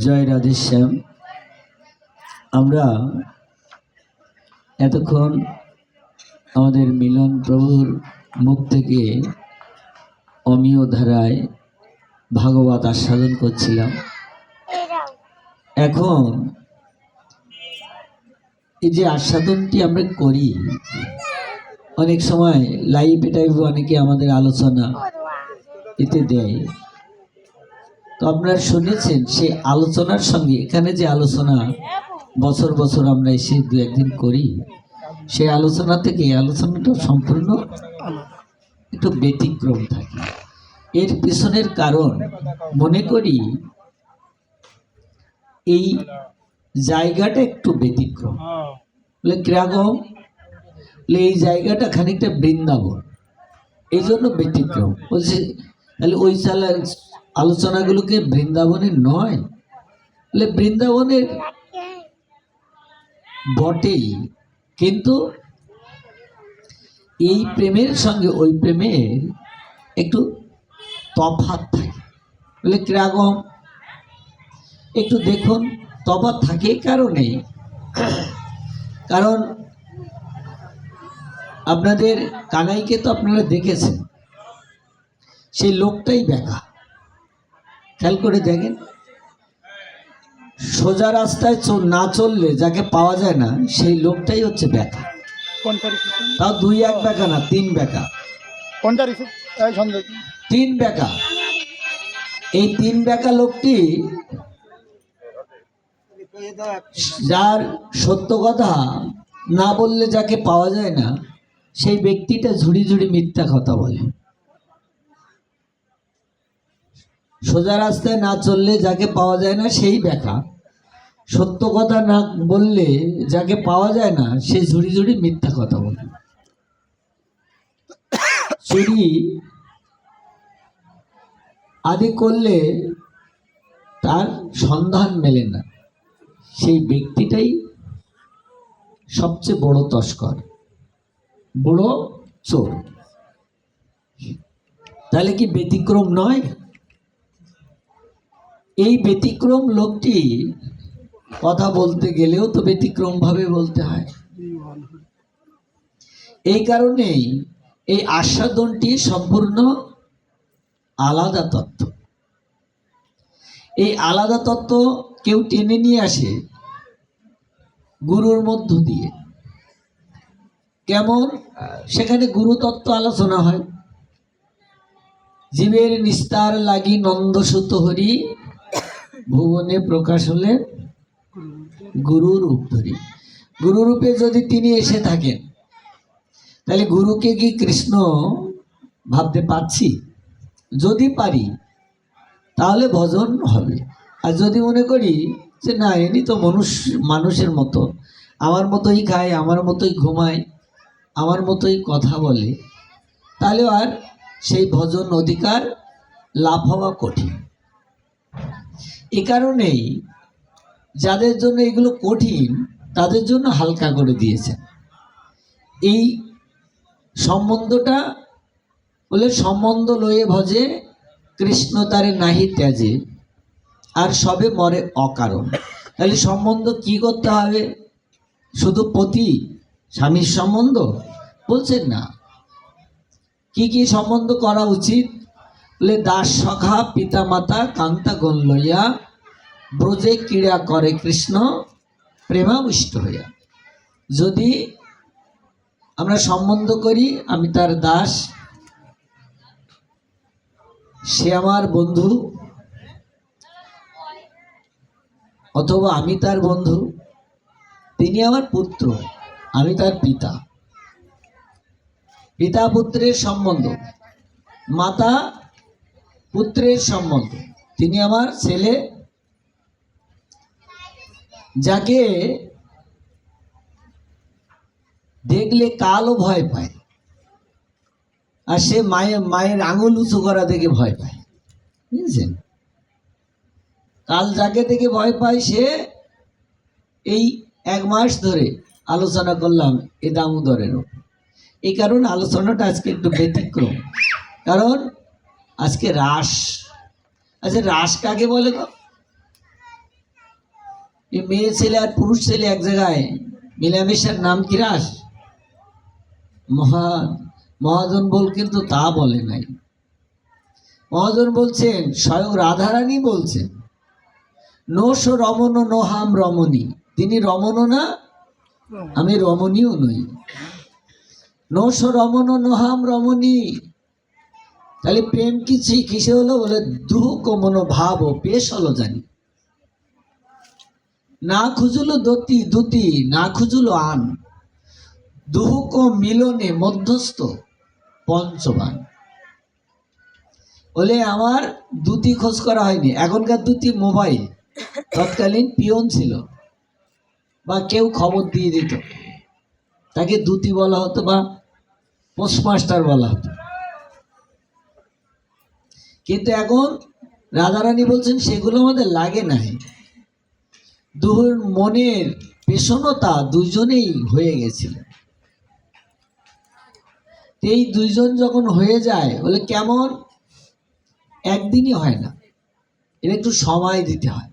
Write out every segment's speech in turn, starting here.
জয় রাধেশ্যাম আমরা এতক্ষণ আমাদের মিলন প্রভুর মুখ থেকে অমীয় ধারায় ভাগবত আস্বাদন করছিলাম। এখন এই যে আস্বাদনটি আমরা করি, অনেক সময় লাইভ টাইপ অনেকে আমাদের আলোচনা এতে দেয়। তো আপনারা শুনেছেন সেই আলোচনার সঙ্গে, এখানে যে আলোচনা বছর বছর আমরা এসে দু একদিন করি, সেই আলোচনা থেকে এই আলোচনাটা সম্পূর্ণ একটু ব্যতিক্রম থাকে। এর পিছনের কারণ মনে করি, এই জায়গাটা একটু ব্যতিক্রম। বলে কীরকম বলে, এই জায়গাটা খানিকটা বৃন্দাবন, এই জন্য ব্যতিক্রম। বলছে, তাহলে ওই চালা আলোচনাগুলোকে বৃন্দাবনের নয় বলে বৃন্দাবনের বটেই। কিন্তু এই প্রেমের সঙ্গে ওই প্রেমের একটু তফাৎ থাকে। বলে কীরকম একটু দেখুন, তফাৎ থাকে কারণে কারণ আপনাদের কানাইকে তো আপনারা দেখেছেন, সেই লোকটাই বেকা খেয়াল করে দেখেন। সোজা রাস্তায় না চললে যাকে পাওয়া যায় না সেই লোকটাই হচ্ছে তারিখে? তাও দুই এক বেকা না তিন সন্ধ্যা। তিন বেকা এই তিন বেকা লোকটি যার সত্য কথা না বললে যাকে পাওয়া যায় না সেই ব্যক্তিটা ঝুড়ি ঝুড়ি মিথ্যা কথা বলে। সোজা রাস্তায় না চললে যাকে পাওয়া যায় না, সেই বেকা সত্য কথা না বললে যাকে পাওয়া যায় না, সে ঝুড়ি ঝুড়ি মিথ্যা কথা বলে। চুরি আদি করলে তার সন্ধান মেলে না। সেই ব্যক্তিটাই সবচেয়ে বড় তস্কর, বড় চোর। তাহলে কি ব্যতিক্রম নয়? এই ব্যতিক্রম লোকটি কথা বলতে গেলেও তো ব্যতিক্রম ভাবে বলতে হয়। এই কারণেই এই আস্বাদনটি সম্পূর্ণ আলাদা তত্ত্ব। এই আলাদা তত্ত্ব কেউ টেনে নিয়ে আসে গুরুর মধ্য দিয়ে। কেমন? সেখানে গুরুতত্ত্ব আলোচনা হয়। জীবের নিস্তার লাগি নন্দসুত হরি ভুবনে প্রকাশ হলে গুরুরূপ ধরি। গুরুরূপে যদি তিনি এসে থাকেন, তাহলে গুরুকে কি কৃষ্ণ ভাবতে পারছি? যদি পারি, তাহলে ভজন হবে। আর যদি মনে করি যে না, এনি তো মানুষ মানুষের মতো, আমার মতোই খায়, আমার মতোই ঘুমায়, আমার মতোই কথা বলে, তাহলে আর সেই ভজন অধিকার লাভ হওয়া কঠিন। এ কারণেই যাদের জন্য এগুলো কঠিন, তাদের জন্য হালকা করে দিয়েছেন। এই সম্বন্ধটা বলে সম্বন্ধ লয়ে ভজে কৃষ্ণ তারে নাহি ত্যাজে, আর সবে মরে অকারণ। তাহলে সম্বন্ধ কি করতে হবে? শুধু পতি, স্বামীর সম্বন্ধ? বলছেন না। কি কি সম্বন্ধ করা উচিত? বলে, দাস সখা পিতা মাতা কান্তা গণ লইয়া ব্রজে ক্রীড়া করে কৃষ্ণ প্রেমাবিষ্ট হইয়া। যদি আমরা সম্বন্ধ করি, আমি তার দাস। সে আমার বন্ধু। অথবা আমি তার বন্ধু। তিনি আমার পুত্র, আমি তার পিতা। পিতা পুত্রের সম্বন্ধ। মাতা পুত্রের সম্বন্ধ। তিনি আমার ছেলে। যাকে দেখলে কালও ভয় পায়। আর সে মায়ের মায়ের আঙুল উঁচু করা দেখে ভয় পায়। বুঝেছেন? কাল যাকে দেখে ভয় পায়, সে এই এক মাস ধরে আলোচনা করলাম এ দামোদরের ওপর। এই কারণে আলোচনাটা আজকে একটু ব্যতিক্রম। কারণ আজকে রাস আচ্ছা রাস কাকে বলে গো? মেয়ে ছেলে আর পুরুষ ছেলে এক জায়গায়, মিলামেশার নাম কি রাস মহা মহাজন বল কিন্তু তা বলে নাই। মহাজন বলছেন, স্বয়ং রাধারানী বলছেন, নোষ রমণ নোহাম রমণী। তিনি রমণও না, আমি রমণীও নই। নোষ রমণ নোহাম রমণী তাহলে প্রেম কি কিসে হলো বলে দুহ কমন ভাব ও পেশ হলো জানি। না খুঁজলো দতি, দুতি, না খুঁজলো আন। দুহুক মিলনে মধ্যস্থ পঞ্চবান। বলে আমার দুটি খোঁজ করা হয়নি। এখনকার দুটি মোবাইল। তৎকালীন পিয়ন ছিল বা কেউ খবর দিয়ে দিত। তাকে দুটি বলা হতো বা পোস্টমাস্টার বলা হতো। কিন্তু এখন রাধারানী বলছেন, সেগুলো আমাদের লাগে নাই। দুহুর মনের পেশনতা দুজনেই হয়ে গেছিল। এই দুইজন যখন হয়ে যায়, বলে কেমন? একদিনই হয় না। এটা একটু সময় দিতে হয়।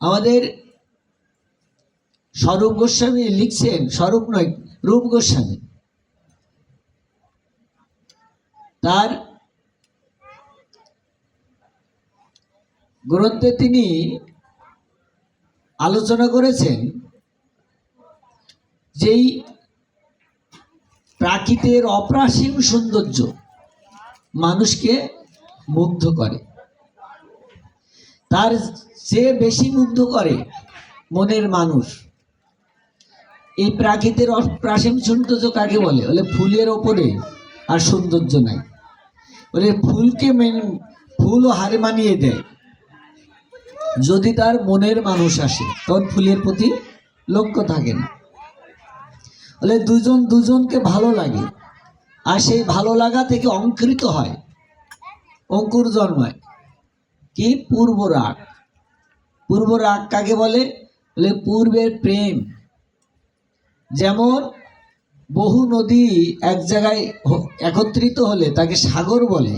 আমাদের স্বরূপ গোস্বামী লিখছেন, স্বরূপ নয়, রূপ গোস্বামী। তার গ্রন্থে তিনি আলোচনা করেছেন যেই প্রাকৃতের অপ্রাসীম সৌন্দর্য মানুষকে মুগ্ধ করে। তার চেয়ে বেশি মুগ্ধ করে মনের মানুষ। এই প্রাকৃতের অপ্রাসীম সৌন্দর্য কাকে বলে? বলে ফুলের ওপরে আর সৌন্দর্য নাই। বলে ফুলকে মেন ফুলও হারে মানিয়ে দেয়। যদি তার মনের মানুষ আসে, তখন ফুলের প্রতি লক্ষ্য থাকে না। বলে দুজন দুজনকে ভালো লাগে, আর সেই ভালো লাগা থেকে অঙ্কৃত হয়, অঙ্কুর জন্মায়। কি? পূর্ব রাগ। পূর্ব রাগ কাকে বলে? বলে পূর্বের প্রেম। যেমন বহু নদী এক জায়গায় একত্রিত হলে তাকে সাগর বলে,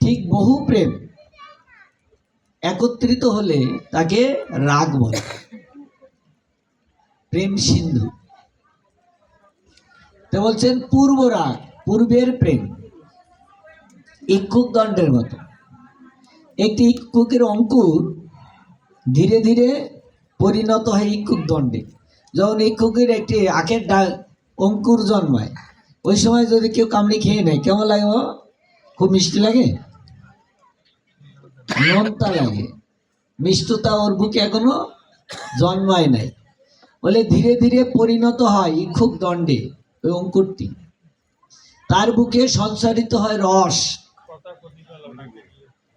ঠিক বহু প্রেম। একত্রিত হলে তাকে রাগ বলে। প্রেম সিন্ধু। তো বলছেন, পূর্ব রাগ, পূর্বের প্রেম। ইক্ষুক দণ্ডের মতো। একটি ইক্ষুকের অঙ্কুর ধীরে ধীরে পরিণত হয় ইক্ষুক দণ্ডে যখন ইক্ষুকের একটি আখের ডা অঙ্কুর জন্মায়, ওই সময় যদি কেউ কামড়ি খেয়ে নেয়, কেমন লাগে? খুব মিষ্টি লাগে? নোনতা লাগে। মিষ্টতা ওর বুকে এখনও জন্মায় নাই। বলে ধীরে ধীরে পরিণত হয় ইক্ষুক দণ্ডে, ওই অঙ্কুরটি। তার বুকে সঞ্চারিত হয় রস।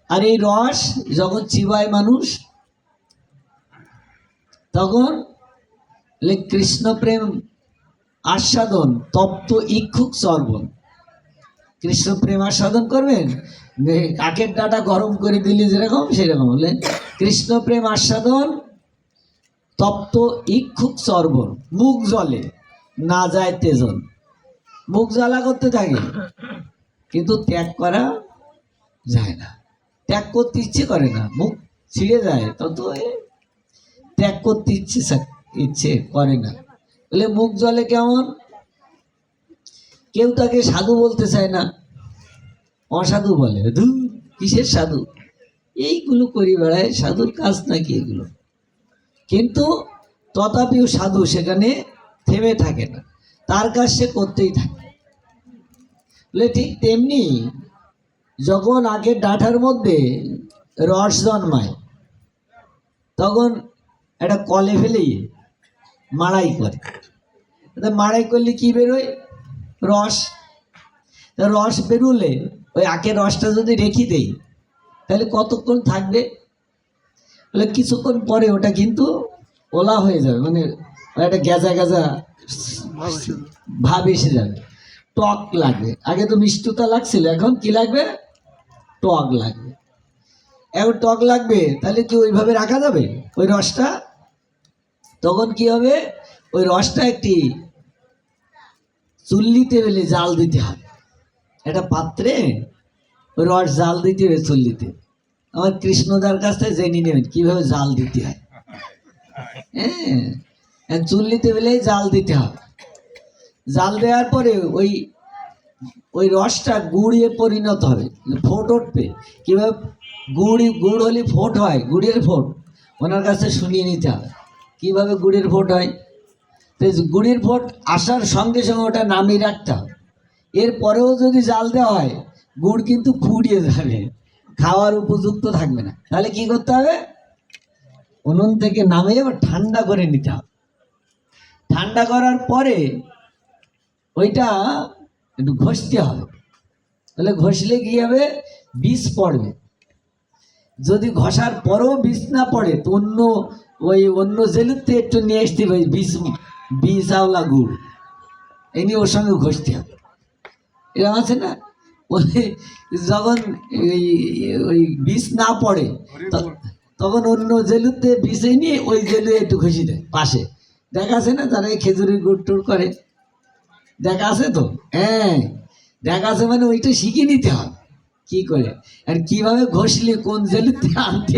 আর এই রস যখন চিবায় মানুষ, তখন কৃষ্ণ প্রেম আস্বাদন, তপ্ত, ইক্ষুক সর্বন কৃষ্ণ প্রেম আস্বাদন করবেন? কাকের ডাটা গরম করে দিলে যেরকম, সেরকম বলে কৃষ্ণ প্রেম আস্বাদন, তপ্ত ইক্ষুক সর্বন, মুখ জলে, না যায় তেজন। মুখ জ্বালা করতে থাকে, কিন্তু ত্যাগ করা যায় না। ত্যাগ করতে ইচ্ছে করে না, মুখ ছিঁড়ে যায় তত ত্যাগ করতে ইচ্ছে ইচ্ছে করে না। বলে মুখ জলে কেমন? কেউ তাকে সাধু বলতে চায় না। অসাধু বলে ধু কিসের সাধু? এইগুলো করি বেড়ায়, সাধুর কাজ নাকি এগুলো? কিন্তু তথাপিও সাধু সেখানে থেমে থাকে না। তার কাজ সে করতেই থাকে। বলে ঠিক তেমনি যখন আগে ডাঁটার মধ্যে রস জন্মায়, তখন একটা কলে ফেলেই মাড়াই করে। মাড়াই করলে কি বেরোয়? রস। রস বেরোলে ওই আখের রসটা যদি রেখে দেই, তাহলে কতক্ষণ থাকবে? বলে কিছুক্ষণ পরে ওটা কিন্তু ওলা হয়ে যাবে মানে একটা গেজা গেজা ভাব এসে যাবে। টক লাগবে। আগে তো মিষ্টতা লাগছিল, এখন কি লাগবে? টক লাগবে। এখন টক লাগবে, তাহলে কি ওইভাবে রাখা যাবে? ওই রসটা? তখন কি হবে? ওই রসটা একটি চুল্লিতে বেলে জাল দিতে হবে। একটা পাত্রে রস জাল দিতে হবে চুল্লিতে। আমার কৃষ্ণদার কাছ থেকে জেনে নেবেন, কীভাবে জাল দিতে হয়। হ্যাঁ চুল্লিতে বেলেই জাল দিতে হবে। জাল দেওয়ার পরে ওই ওই রসটা গুড়িয়ে পরিণত হবে ফোট উঠবে। কীভাবে গুড়ি, গুড় হলে ফোট হয়, গুড়ের ফোট, ওনার কাছে শুনিয়ে নিতে হবে। কীভাবে গুড়ের ফোট হয়? তো গুড়ির ফোট আসার সঙ্গে সঙ্গে ওটা নামিয়ে রাখতে হবে। এরপরেও যদি জাল দেওয়া হয়, গুড় কিন্তু ফুরিয়ে যাবে। খাওয়ার উপযুক্ত থাকবে না। তাহলে কি করতে হবে? উনুন থেকে নামিয়ে আবার ঠান্ডা করে নিতে হবে। ঠান্ডা করার পরে ওইটা একটু ঘষতে হবে। তাহলে ঘষলে কি হবে? বিষ পড়বে। যদি ঘষার পরেও বিষ না পড়ে, তো অন্য ওই অন্য জেলুতে একটু নিয়ে আসতে হবে বিষ বিষ আওলা গুড়। এই নিয়ে ওর সঙ্গে ঘষতে হবে। এরকম আছে না? ওই যখন ওই বিষ না পড়ে তখন অন্য জেলুতে বিষে নিয়ে ওই জেলু একটু ঘষি দেয় পাশে। দেখা আছে না? তারা খেজুরের গুড় টুড় করে। দেখা আছে তো? হ্যাঁ। দেখা আছে মানে ওইটা শিখে নিতে হবে। কি করে? আর কীভাবে ঘষলে কোন জেলুতে আনতে